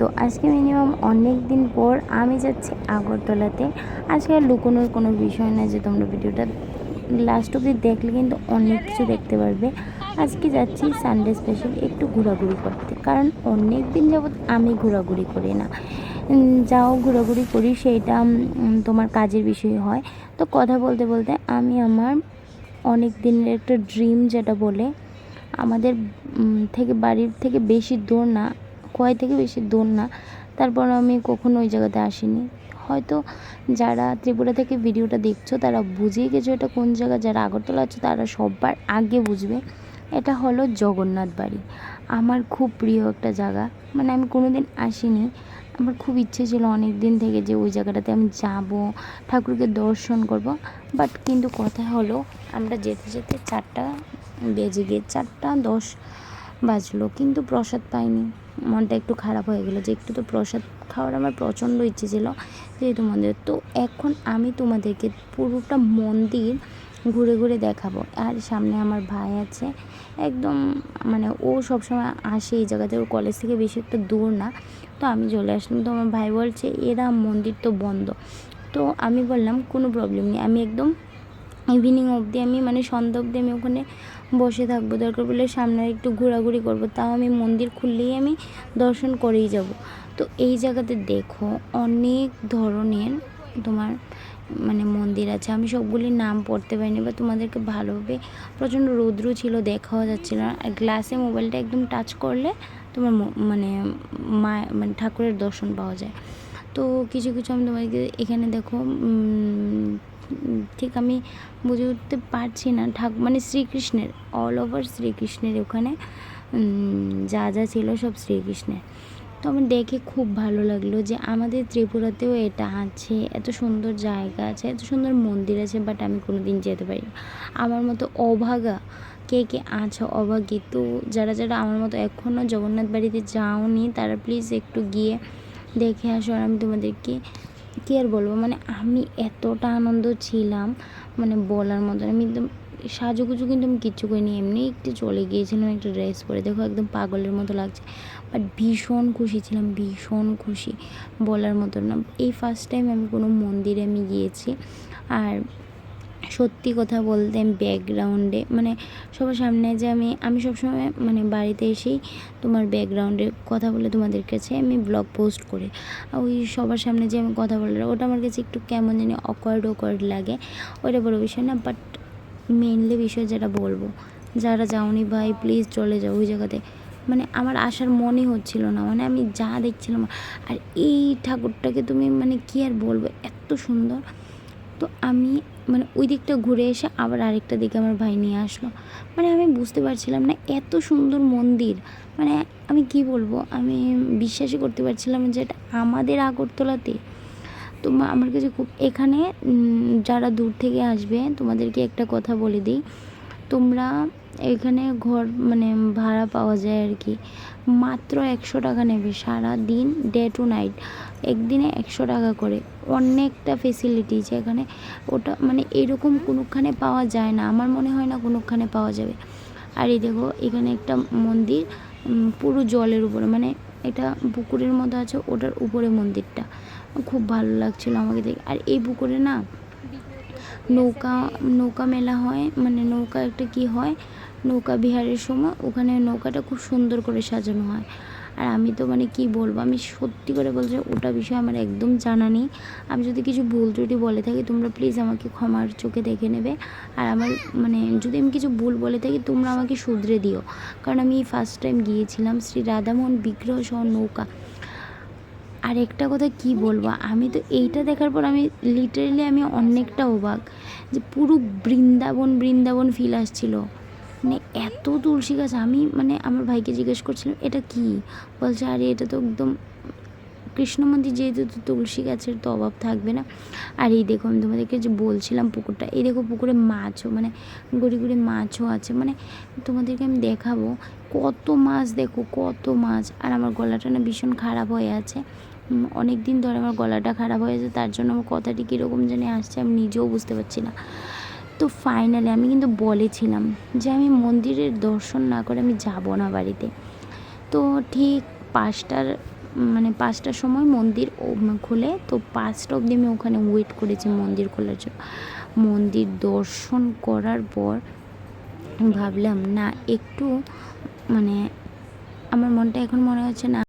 তো আজকে মিনিমাম অনেক দিন পর আমি যাচ্ছি আগরতলাতে। আজকে আর লুকোনোর কোনো বিষয় না যে তোমরা ভিডিওটা লাস্ট অব্দি দেখলে কিন্তু অনেক কিছু দেখতে পারবে। আজকে যাচ্ছি সানডে স্পেশাল একটু ঘোরাঘুরি করতে। কারণ অনেক দিন যাবৎ আমি ঘোরাঘুরি করি না। যাও ঘোরাঘুরি করি, সেইটা তোমার কাজের বিষয় হয়। তো কথা বলতে বলতে আমি আমার অনেক দিনের একটা ড্রিম যেটা বলে, আমাদের থেকে বাড়ির থেকে বেশি দূর না, কয় থেকে বেশি দূর না, তারপর আমি কখনো ওই জায়গাতে আসিনি। হয়তো যারা ত্রিপুরা থেকে ভিডিওটা দেখছ, তারা বুঝেই গেছো এটা কোন জায়গা, যারা আগরতলা আছে, তারা সবার আগে বুঝবে। এটা হলো জগন্নাথ বাড়ি। আমার খুব প্রিয় একটা জায়গা। মানে আমি কোনো দিন আসিনি। আমার খুব ইচ্ছে ছিল অনেক দিন থেকে যে ওই জায়গাটাতে আমি যাব, ঠাকুরকে দর্শন করব। বাট কিন্তু কথা হলো, আমরা যেতে যেতে চারটা বেজে গিয়ে চারটা দশ বাজলো। কিন্তু প্রসাদ পাইনি। মনটা একটু খারাপ হয়ে গেলো যে একটু তো প্রসাদ খাওয়ার আমার প্রচণ্ড ইচ্ছে ছিল যেহেতু মন্দির। তো এখন আমি তোমাদেরকে পুরোটা মন্দির ঘুরে ঘুরে দেখাবো। আর সামনে আমার ভাই আছে। একদম মানে ও সবসময় আসে এই জায়গাতে। ওর কলেজ থেকে বেশি একটা দূর না। তো আমি চলে আসলাম। তো আমার ভাই বলছে, এরা মন্দির তো বন্ধ। তো আমি বললাম, কোনো প্রবলেম নেই। আমি একদম ইভিনিং অবধি আমি মানে সন্ধ্যা অবধি আমি ওখানে বসে থাকব। দরকার পড়লে সামনে একটু ঘোরাঘুরি করব। তাও আমি মন্দির খুললেই আমি দর্শন করেই যাব। তো এই জায়গাতে দেখো অনেক ধরনের তোমার মানে মন্দির আছে। আমি সবগুলির নাম পড়তে পারিনি বা তোমাদেরকে ভালোভাবে প্রচণ্ড রৌদ্র ছিল, দেখাও যাচ্ছিল না। আর গ্লাসে মোবাইলটা একদম টাচ করলে তোমার মানে মা মানে ঠাকুরের দর্শন পাওয়া যায়। তো কিছু কিছু আমি তোমাদেরকে এখানে দেখো ঠিক আমি বুঝে উঠতে পারছি না। ঠাক মানে শ্রীকৃষ্ণের অল ওভার শ্রীকৃষ্ণের ওখানে যা যা ছিল সব শ্রীকৃষ্ণের। তো আমার দেখে খুব ভালো লাগল যে আমাদের ত্রিপুরাতেও এটা আছে, এত সুন্দর জায়গা আছে, এত সুন্দর মন্দির আছে বাট আমি কোনো দিন যেতে পারি। আমার মতো অভাগা কে কে আছে অভাগী, তো যারা যারা আমার মতো এখনও জগন্নাথ বাড়িতে যাওনি, তারা প্লিজ একটু গিয়ে দেখে আসো আর আমি তোমাদেরকে কী আর বলব মানে আমি এতটা আনন্দ ছিলাম মানে বলার মতো না। আমি একদম সাজুগুজু কিন্তু আমি কিচ্ছু করিনি। এমনি একটু চলে গিয়েছিলাম, একটা ড্রেস পরে। দেখো একদম পাগলের মতো লাগছে। বাট ভীষণ খুশি ছিলাম, ভীষণ খুশি বলার মতো না। এই ফার্স্ট টাইম আমি কোনো মন্দিরে আমি গিয়েছি। আর সত্যি কথা বলতে ব্যাকগ্রাউন্ডে মানে সবার সামনে যে আমি আমি সবসময় মানে বাড়িতে এসেই তোমার ব্যাকগ্রাউন্ডে কথা বলে তোমাদের কাছে আমি ব্লগ পোস্ট করি। ওই সবার সামনে যে আমি কথা বলে, ওটা আমার কাছে একটু কেমন জানি অকওয়ার্ড অকওয়ার্ড লাগে। ওইটা বড় বিষয় না বাট মেনলি বিষয় যেটা বলব। যারা যাওনি ভাই প্লিজ চলে যাও ওই জায়গাতে। মানে আমার আসার মনই হচ্ছিল না। মানে আমি যা দেখছিলাম, আর এই ঠাকুরটাকে তুমি মানে কি আর বলব, এত সুন্দর। তো আমি মানে ওই দিকটা ঘুরে এসে আবার আরেকটা দিকে আমার ভাই নিয়ে আসলো। মানে আমি বুঝতে পারছিলাম না এত সুন্দর মন্দির। মানে আমি কি বলব, আমি বিশ্বাসই করতে পারছিলাম যে এটা আমাদের আগরতলাতে তো মা- আমার কাছে খুব, এখানে যারা দূর থেকে আসবে, তোমাদেরকে একটা কথা বলে দিই। তোমরা এখানে ঘর মানে ভাড়া পাওয়া যায় আর কি। মাত্র একশো টাকা নেবে সারা দিন ডে টু নাইট একদিনে একশো টাকা করে। অনেকটা ফেসিলিটি এখানে। ওটা মানে এরকম কোনোখানে পাওয়া যায় না। আমার মনে হয় না কোনোখানে পাওয়া যাবে। আর এই দেখো, এখানে একটা মন্দির পুরো জলের উপরে মানে এটা পুকুরের মধ্যে আছে, ওটার উপরে মন্দিরটা। খুব ভালো লাগছিল আমাকে দেখে। আর এই পুকুরে না নৌকা নৌকা মেলা হয় মানে নৌকা একটা কি হয়, নৌকা বিহারের সময়, ওখানে নৌকাটা খুব সুন্দর করে সাজানো হয়। আর আমি তো মানে কি বলব, আমি সত্যি করে বলছি ওটা বিষয়ে আমার একদম জানা নেই। আমি যদি কিছু ভুল ত্রুটি বলে থাকি, তোমরা প্লিজ আমাকে ক্ষমার চোখে দেখে নেবে। আর আমার মানে যদি আমি কিছু ভুল বলে থাকি, তোমরা আমাকে শুধরে দিও। কারণ আমি ফার্স্ট টাইম গিয়েছিলাম শ্রী রাধামোহন বিগ্রহ সহ নৌকা। আর একটা কথা কি বলব, আমি তো এইটা দেখার পর আমি লিটারেলি আমি অনেকটা অবাক যে পুরো বৃন্দাবন বৃন্দাবন ফিল আসছিল। মানে এত তুলসী গাছ, আমি মানে আমার ভাইকে জিজ্ঞেস করছিলাম, এটা কি? বলছে, আরে এটা তো একদম কৃষ্ণ মন্দির, যেহেতু তো তুলসী গাছের তো অভাব থাকবে না। আর এই দেখো, আমি তোমাদেরকে যে বলছিলাম পুকুরটা, এই দেখো পুকুরে মাছও মানে গড়ি গড়ি মাছও আছে। মানে তোমাদেরকে আমি দেখাবো কত মাছ, দেখো কত মাছ। আর আমার গলাটা না ভীষণ খারাপ হয়ে আছে। অনেক দিন ধরে আমার গলাটা খারাপ হয়ে আছে, তার জন্য আমার কথাটি কীরকম জানি আসছে আমি নিজেও বুঝতে পারছি না। তো ফাইনালি আমি কিন্তু বলেছিলাম যে আমি মন্দিরের দর্শন না করে আমি যাব না বাড়িতে। তো ঠিক পাঁচটার মানে পাঁচটার সময় মন্দির খুলে। তো পাঁচটা অবধি আমি ওখানে ওয়েট করেছি মন্দির খোলার জন্য। মন্দির দর্শন করার পর ভাবলাম, না একটু মানে আমার মনটা এখন মনে হচ্ছে না